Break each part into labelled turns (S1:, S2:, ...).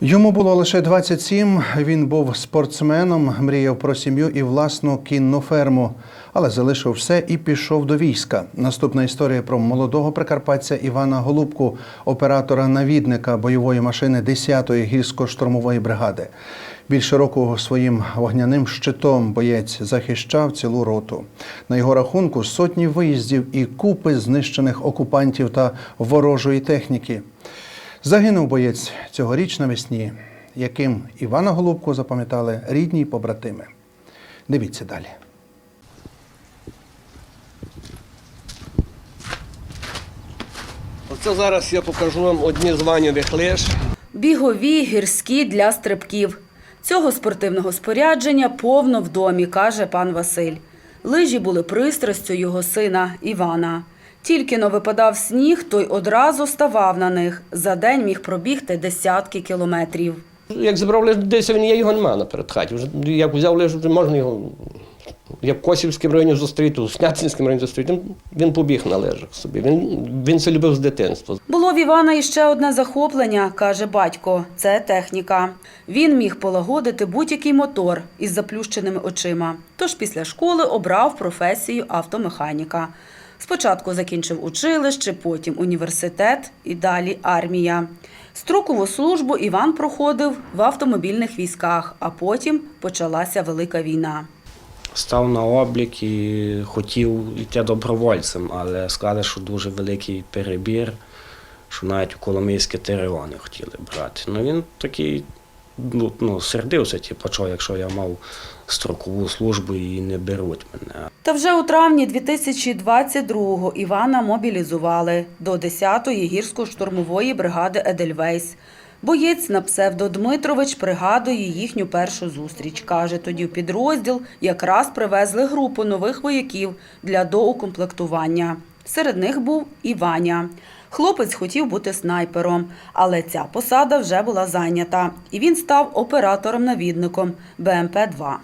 S1: Йому було лише 27, Він був спортсменом, мріяв про сім'ю і власну кінну ферму, але залишив все і пішов до війська. Наступна історія про молодого прикарпатця Івана Голубку, оператора навідника бойової машини 10-ї гірсько-штурмової бригади. Більше року своїм вогняним щитом боєць захищав цілу роту. На його рахунку сотні виїздів і купи знищених окупантів та ворожої техніки. Загинув боєць цьогоріч навесні, яким Івана Голубку запам'ятали рідні й побратими. Дивіться далі.
S2: Оце зараз я покажу вам одні з ванівих лиш.
S3: Бігові, гірські для стрибків. Цього спортивного спорядження повно в домі, каже пан Василь. Лижі були пристрастю його сина Івана. Тільки но випадав сніг, той одразу ставав на них. За день міг пробігти десятки кілометрів.
S2: Як зібрав лиш десь він є, його немає наперед хаті. Вже як взяв лиш, вже можна його. Як в Косівському районі зустріти, у Снятинському районі зустріти, він побіг на лежах собі. Він, він це любив з дитинства.
S3: Було в Івана іще одне захоплення, каже батько. Це техніка. Він міг полагодити будь-який мотор із заплющеними очима. Тож після школи обрав професію автомеханіка. Спочатку закінчив училище, потім університет і далі армія. Строкову службу Іван проходив в автомобільних військах, а потім почалася велика війна.
S4: Став на облік і хотів йти добровольцем, але сказали, що дуже великий перебір, що навіть у Коломийське ТРО не хотіли брати. Ну він такий ну, ну, сердився, типу, що якщо я мав строкову службу і не беруть мене.
S3: Та вже у травні 2022-го Івана мобілізували до 10-ї гірсько-штурмової бригади Едельвейс. Боєць на псевдо Дмитрович пригадує їхню першу зустріч. Каже, тоді в підрозділ якраз привезли групу нових вояків для доукомплектування. Серед них був і Ваня. Хлопець хотів бути снайпером, але ця посада вже була зайнята, і він став оператором-навідником БМП-2.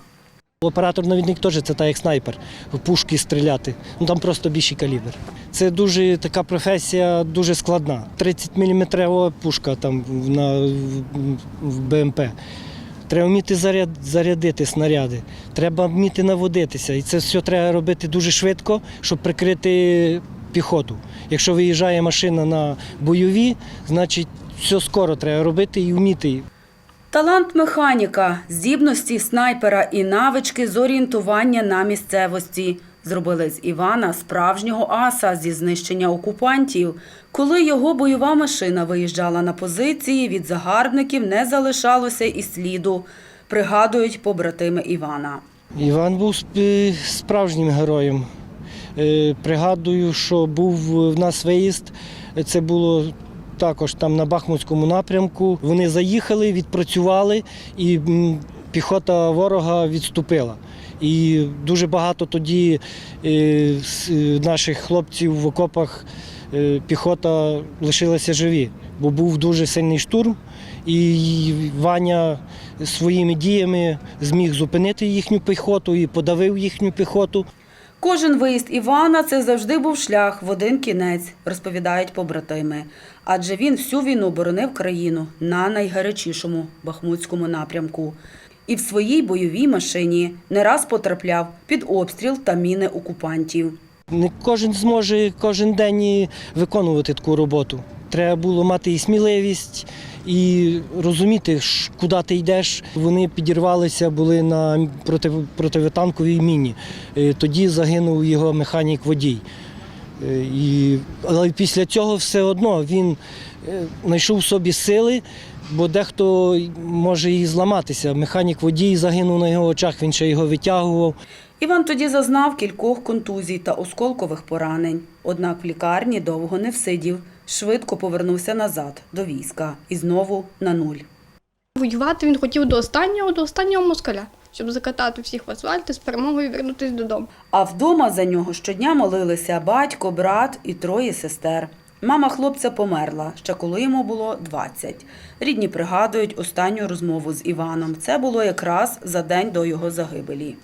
S5: Оператор-навідник теж це так як снайпер, пушки стріляти. Ну там просто більший калібр. Це дуже така професія, дуже складна. 30 мм пушка там на в БМП. Треба вміти заряд, зарядити снаряди, треба вміти наводитися. І це все треба робити дуже швидко, щоб прикрити піхоту. Якщо виїжджає машина на бойові, значить все скоро треба робити і вміти.
S3: Талант механіка, здібності снайпера і навички з орієнтування на місцевості зробили з Івана справжнього аса зі знищення окупантів. Коли його бойова машина виїжджала на позиції, від загарбників не залишалося і сліду, пригадують побратими Івана.
S5: Іван був справжнім героєм. Е, Пригадую, що був в нас виїзд. Це було також там на Бахмутському напрямку. Вони заїхали, відпрацювали, і піхота ворога відступила. І дуже багато тоді е, е, наших хлопців в окопах піхота лишилася живі, бо був дуже сильний штурм, і Ваня своїми діями зміг зупинити їхню піхоту і подавив їхню піхоту.
S3: Кожен виїзд Івана це завжди був шлях в один кінець, розповідають побратими. Адже він всю війну боронив країну на найгарячішому бахмутському напрямку. І в своїй бойовій машині не раз потрапляв під обстріл та міни окупантів.
S5: Не кожен зможе кожен день виконувати таку роботу. Треба було мати і сміливість, і розуміти, куди ти йдеш. Вони підірвалися, були на проти, противотанковій міні. Е, Тоді загинув його механік водій. Е, І, але після цього все одно він е, знайшов собі сили, бо дехто може і зламатися. Механік водій загинув на його очах, він ще його витягував.
S3: Іван тоді зазнав кількох контузій та осколкових поранень. Однак в лікарні довго не всидів, швидко повернувся назад до війська і знову на нуль.
S6: Воювати він хотів до останнього, до останнього москаля, щоб закатати всіх в асфальт і з перемогою вернутися додому.
S3: А вдома за нього щодня молилися батько, брат і троє сестер. Мама хлопця померла ще коли йому було 20. Рідні пригадують останню розмову з Іваном. Це було якраз за день до його загибелі.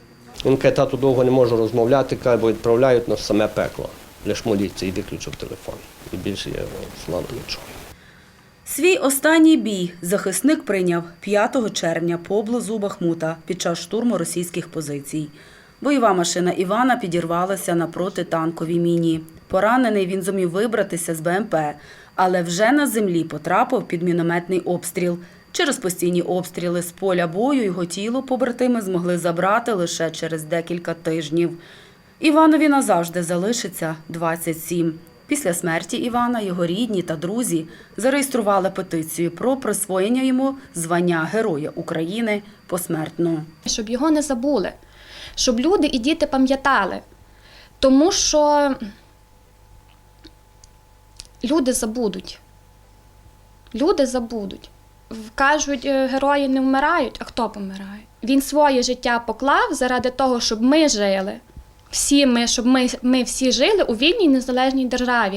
S2: Він каже, тату довго не можу розмовляти, каже, бо відправляють нас в саме пекло. Лиш моліться і виключив телефон. І більше я його слава нічого.
S3: Свій останній бій захисник прийняв 5 червня поблизу Бахмута під час штурму російських позицій. Бойова машина Івана підірвалася на протитанковій міні. Поранений він зумів вибратися з БМП, але вже на землі потрапив під мінометний обстріл. Через постійні обстріли з поля бою його тіло побратими змогли забрати лише через декілька тижнів. Іванові назавжди залишиться 27. Після смерті Івана його рідні та друзі зареєстрували петицію про присвоєння йому звання Героя України посмертно.
S7: щоб його не забули, щоб люди і діти пам'ятали. Тому що люди забудуть. Люди забудуть. Кажуть, е, герої не вмирають, а хто помирає? Він своє життя поклав заради того, щоб ми жили. Всі ми, щоб ми, ми всі жили у вільній незалежній державі.